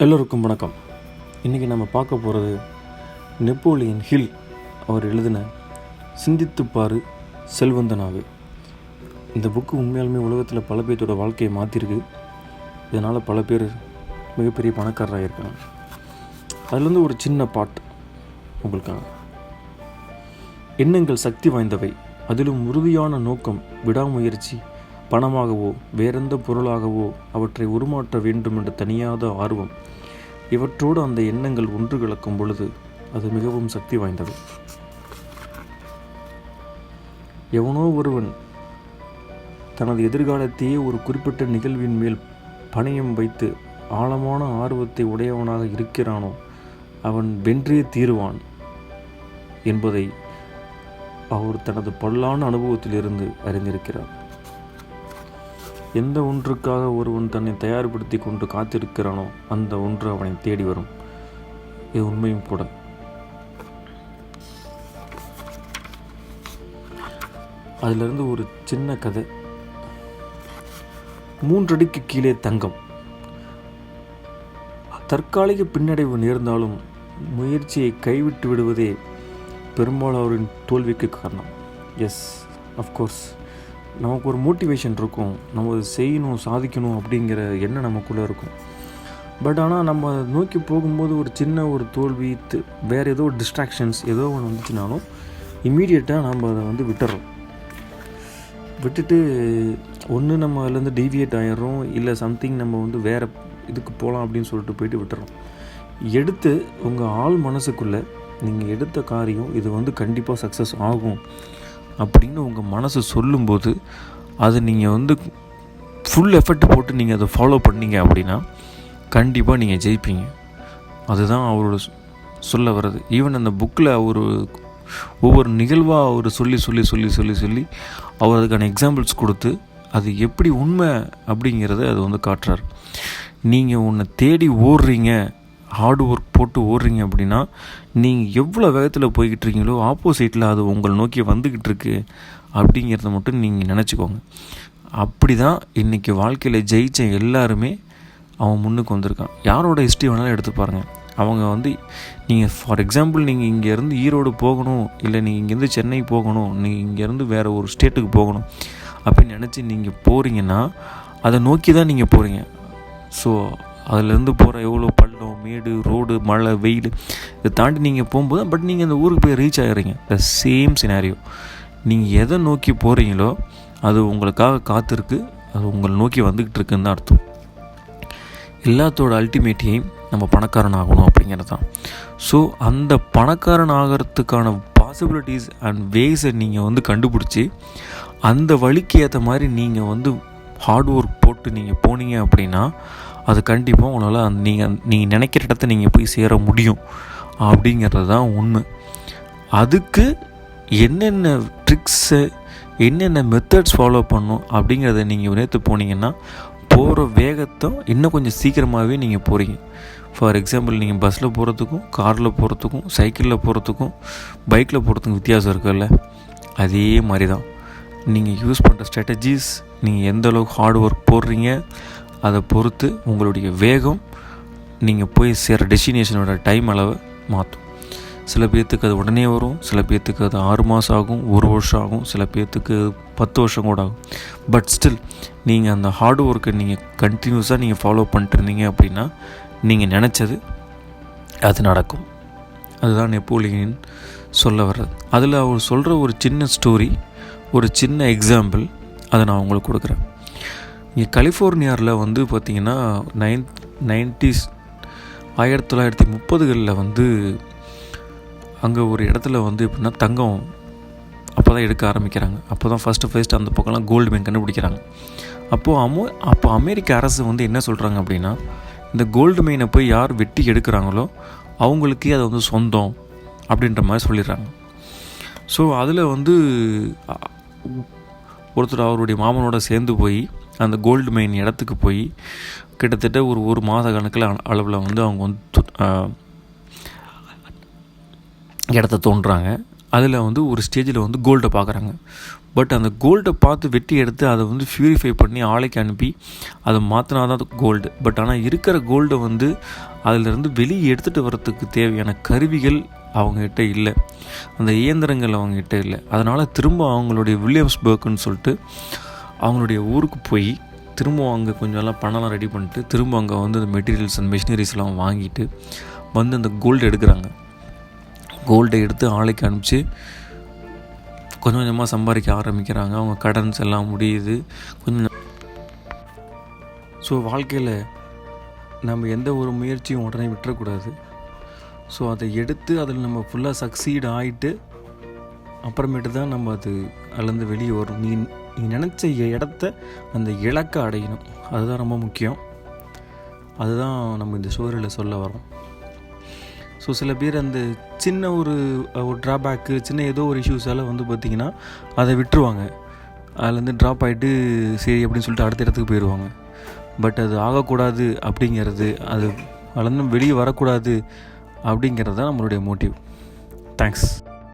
எல்லோருக்கும் வணக்கம். இன்றைக்கி நம்ம பார்க்க போகிறது நெப்போலியன் ஹில் அவர் எழுதின சிந்தித்துப்பாரு செல்வந்தனாகு. இந்த புக்கு உண்மையாலுமே உலகத்தில் பல பேர்த்தோட வாழ்க்கையை மாற்றிருக்கு இதனால் பல பேர் மிகப்பெரிய பணக்காரராக இருக்காங்க. அதுலேருந்து ஒரு சின்ன பாட் உங்களுக்கான எண்ணங்கள் சக்தி வாய்ந்தவை அதிலும் உறுதியான நோக்கம் விடாமுயற்சி பணமாகவோ வேறெந்த பொருளாகவோ அவற்றை உருமாற்ற வேண்டும் என்ற தனியாத ஆர்வம். இவற்றோடு அந்த எண்ணங்கள் ஒன்று கலக்கும் பொழுது அது மிகவும் சக்தி வாய்ந்தது. எவனோ ஒருவன் தனது எதிர்காலத்தையே ஒரு குறிப்பிட்ட நிகழ்வின் மேல் பணியம் வைத்து ஆழமான ஆர்வத்தை உடையவனாக இருக்கிறானோ அவன் வென்றே தீருவான் என்பதை அவர் தனது பல்லான அனுபவத்திலிருந்து அறிந்திருக்கிறார். எந்த ஒன்றுக்காக ஒருவன் தன்னை தயார்படுத்தி கொண்டு காத்திருக்கிறானோ அந்த ஒன்று அவனை தேடி வரும். இது உண்மையும் கூட. அதிலிருந்து ஒரு சின்ன கதை. மூன்றடிக்கு கீழே தங்கம். தற்காலிக பின்னடைவு நேர்ந்தாலும் முயற்சியை கைவிட்டு விடுவதே பெரும்பாலானோரின் தோல்விக்கு காரணம். எஸ் அஃப்கோர்ஸ் நமக்கு ஒரு மோட்டிவேஷன் இருக்கும். நம்ம அதை செய்யணும் சாதிக்கணும் அப்படிங்கிற எண்ணம் நமக்குள்ளே இருக்கும். பட் ஆனால் நம்ம அதை நோக்கி போகும்போது ஒரு சின்ன ஒரு தோல்வி வேறு ஏதோ டிஸ்ட்ராக்ஷன்ஸ் ஏதோ ஒன்று வந்துச்சுனாலும் இம்மீடியட்டாக நம்ம அதை வந்து விட்டுறோம். விட்டுட்டு ஒன்று நம்ம அதுலேருந்து டீவியேட் ஆயிடுறோம். இல்லை சம்திங் நம்ம வந்து வேறு இதுக்கு போகலாம் அப்படின்னு சொல்லிட்டு போயிட்டு விட்டுறோம். எடுத்து உங்கள் ஆள் மனசுக்குள்ளே நீங்கள் எடுத்த காரியம் இது வந்து கண்டிப்பாக சக்ஸஸ் ஆகும். அப்படின்னு உங்கள் மனசு சொல்லும்போது அதை நீங்கள் வந்து ஃபுல் எஃபர்ட் போட்டு நீங்கள் அதை ஃபாலோ பண்ணீங்க அப்படின்னா கண்டிப்பாக நீங்கள் ஜெயிப்பீங்க. அதுதான் அவரோட சொல்ல வர்றது. ஈவன் அந்த புக்கில் அவர் ஒவ்வொரு நிகழ்வாக அவர் சொல்லி சொல்லி சொல்லி சொல்லி சொல்லி அவர் அதுக்கான எக்ஸாம்பிள்ஸ் கொடுத்து அது எப்படி உண்மை அப்படிங்கிறத அது வந்து காட்டுறார். நீங்கள் உன்னை தேடி ஓடுறீங்க ஹார்ட் ஒர்க் போட்டு ஓடுறீங்க அப்படின்னா நீங்கள் எவ்வளோ வேகத்தில் போய்கிட்டு இருக்கீங்களோ ஆப்போசிட்டில் அது உங்களை நோக்கி வந்துக்கிட்டு இருக்கு அப்படிங்கிறத மட்டும் நீங்கள் நினச்சிக்கோங்க. அப்படி தான் இன்றைக்கி வாழ்க்கையில் ஜெயித்த எல்லாருமே அவன் முன்னுக்கு வந்திருக்கான். யாரோட ஹிஸ்ட்ரி வேணாலும் எடுத்து பாருங்கள் அவங்க வந்து நீங்கள் ஃபார் எக்ஸாம்பிள் நீங்கள் இங்கேருந்து ஈரோடு போகணும் இல்லை நீங்கள் இங்கேருந்து சென்னை போகணும் நீங்கள் இங்கேருந்து வேறு ஒரு ஸ்டேட்டுக்கு போகணும் அப்படின்னு நினச்சி நீங்கள் போகிறீங்கன்னா அதை நோக்கி தான் நீங்கள் போகிறீங்க ஸோ அதுலேருந்து போகிற எவ்வளோ பல மேடு ரோடு மழை வெயில் இதை தாண்டி நீங்கள் போகும்போது பட் நீங்கள் அந்த ஊருக்கு போய் ரீச் ஆகிறீங்க த சேம் சினாரியோ நீங்கள் எதை நோக்கி போகிறீங்களோ அது உங்களுக்காக காத்திருக்கு அது உங்களை நோக்கி வந்துக்கிட்டு இருக்குன்னு தான் அர்த்தம். எல்லாத்தோட அல்டிமேட் எய்ம் நம்ம பணக்காரன் ஆகணும் அப்படிங்கிறது தான். ஸோ அந்த பணக்காரன் ஆகிறதுக்கான பாசிபிலிட்டிஸ் அண்ட் வேஸை நீங்கள் வந்து கண்டுபிடிச்சி அந்த வழிக்கு ஏற்ற மாதிரி நீங்கள் வந்து ஹார்ட் ஒர்க் போட்டு நீங்கள் போனீங்க அப்படின்னா அது கண்டிப்பாக உங்களால் அந்த நீங்கள் நீங்கள் நினைக்கிற இடத்த நீங்கள் போய் சேர முடியும். அப்படிங்கிறது தான் உண்மை. அதுக்கு என்னென்ன ட்ரிக்ஸு என்னென்ன மெத்தட்ஸ் ஃபாலோ பண்ணும் அப்படிங்கிறத நீங்கள் நேற்று போனீங்கன்னா போகிற வேகத்தை இன்னும் கொஞ்சம் சீக்கிரமாகவே நீங்கள் போகிறீங்க ஃபார் எக்ஸாம்பிள் நீங்கள் பஸ்ஸில் போகிறதுக்கும் காரில் போகிறதுக்கும் சைக்கிளில் போகிறதுக்கும் பைக்கில் போகிறதுக்கும் வித்தியாசம் இருக்குல்ல? அதே மாதிரி தான் நீங்கள் யூஸ் பண்ணுற ஸ்ட்ராட்டஜிஸ் நீங்கள் எந்த அளவுக்கு ஹார்ட் ஒர்க் போடுறீங்க அதை பொறுத்து உங்களுடைய வேகம் நீங்கள் போய் சேர டெஸ்டினேஷனோட டைம் அளவை மாற்றும் சில பேர்த்துக்கு அது உடனே வரும் சில பேர்த்துக்கு அது ஆறு மாதம் ஆகும் ஒரு வருஷம் ஆகும் சில பேர்த்துக்கு பத்து வருஷம் கூட ஆகும். பட் ஸ்டில் நீங்கள் அந்த ஹார்ட் ஒர்க்கை நீங்கள் கண்டினியூஸாக நீங்கள் ஃபாலோ பண்ணிட்டுருந்தீங்க அப்படின்னா நீங்கள் நினச்சது அது நடக்கும். அதுதான் நெப்போலியன் சொல்ல வர்றது. அதில் அவர் சொல்கிற ஒரு சின்ன ஸ்டோரி ஒரு சின்ன எக்ஸாம்பிள் அதை நான் உங்களுக்கு கொடுக்குறேன். இங்கே கலிஃபோர்னியாவில் வந்து பார்த்திங்கன்னா நைன் நைன்டிஸ் ஆயிரத்தி தொள்ளாயிரத்தி முப்பதுகளில் வந்து அங்கே ஒரு இடத்துல வந்து எப்படின்னா தங்கம் அப்போ தான் எடுக்க ஆரம்பிக்கிறாங்க. அப்போ தான் ஃபஸ்ட்டு ஃபஸ்ட்டு அந்த பக்கம்லாம் கோல்டு மைன் கண்டுபிடிக்கிறாங்க. அப்போது அமோ அப்போ அமெரிக்க அரசு வந்து என்ன சொல்கிறாங்க அப்படின்னா இந்த கோல்டு மைனை போய் யார் வெட்டி எடுக்கிறாங்களோ அவங்களுக்கே அது வந்து சொந்தம் அப்படின்ற மாதிரி சொல்லிடுறாங்க. ஸோ அதில் வந்து ஒருத்தர் அவருடைய மாமனோட சேர்ந்து போய் அந்த கோல்டு மைன் இடத்துக்கு போய் கிட்டத்தட்ட ஒரு ஒரு மாத கணக்கில் அளவில் வந்து அவங்க வந்து இடத்த தோன்றாங்க. அதில் வந்து ஒரு ஸ்டேஜில் வந்து கோல்டை பார்க்குறாங்க பட் அந்த கோல்டை பார்த்து வெட்டி எடுத்து அதை வந்து ப்யூரிஃபை பண்ணி ஆலைக்கு அனுப்பி அதை மாற்றினா தான் கோல்டு பட் ஆனால் இருக்கிற கோல்டை வந்து அதிலிருந்து வெளியே எடுத்துகிட்டு வர்றதுக்கு தேவையான கருவிகள் அவங்ககிட்ட இல்லை. அந்த இயந்திரங்கள் அவங்ககிட்ட இல்லை. அதனால் திரும்ப அவங்களுடைய வில்லியம்ஸ்பர்க்குன்னு சொல்லிட்டு அவங்களுடைய ஊருக்கு போய் திரும்ப அங்கே கொஞ்சம் எல்லாம் பணம்லாம் ரெடி பண்ணிட்டு திரும்ப அங்கே வந்து அந்த மெட்டீரியல்ஸ் அண்ட் மிஷினரிஸ்லாம் வாங்கிட்டு வந்து அந்த கோல்டு எடுக்கிறாங்க. கோல்டை எடுத்து ஆலைக்கு அனுப்பிச்சு கொஞ்சம் கொஞ்சமாக சம்பாதிக்க ஆரம்பிக்கிறாங்க. அவங்க கடன்ஸ் எல்லாம் முடியுது. கொஞ்சம் ஸோ வாழ்க்கையில் நம்ம எந்த ஒரு முயற்சியும் உடனே விட்டுறக்கூடாது. ஸோ அதை எடுத்து அதில் நம்ம ஃபுல்லாக சக்சீட் ஆகிட்டு அப்புறமேட்டு தான் நம்ம அது அதுலேருந்து வெளியே வரும். நீ நீ நினச்ச இடத்த அந்த இலக்கை அடையணும். அதுதான் ரொம்ப முக்கியம். அதுதான் நம்ம இந்த ஸ்டோரியில் சொல்ல வரோம் ஸோ சில பேர் அந்த சின்ன ஒரு ஒரு ட்ராபேக்கு சின்ன ஏதோ ஒரு இஷ்யூஸால் வந்து பார்த்திங்கன்னா அதை விட்டுருவாங்க. அதுலேருந்து ட்ராப் ஆகிட்டு சரி அப்படின்னு சொல்லிட்டு அடுத்த இடத்துக்கு போயிடுவாங்க. பட் அது ஆகக்கூடாது அப்படிங்கிறது அது அதுலேருந்து வெளியே வரக்கூடாது அப்படிங்கிறது தான் நம்மளுடைய மோட்டிவ் தேங்க்ஸ்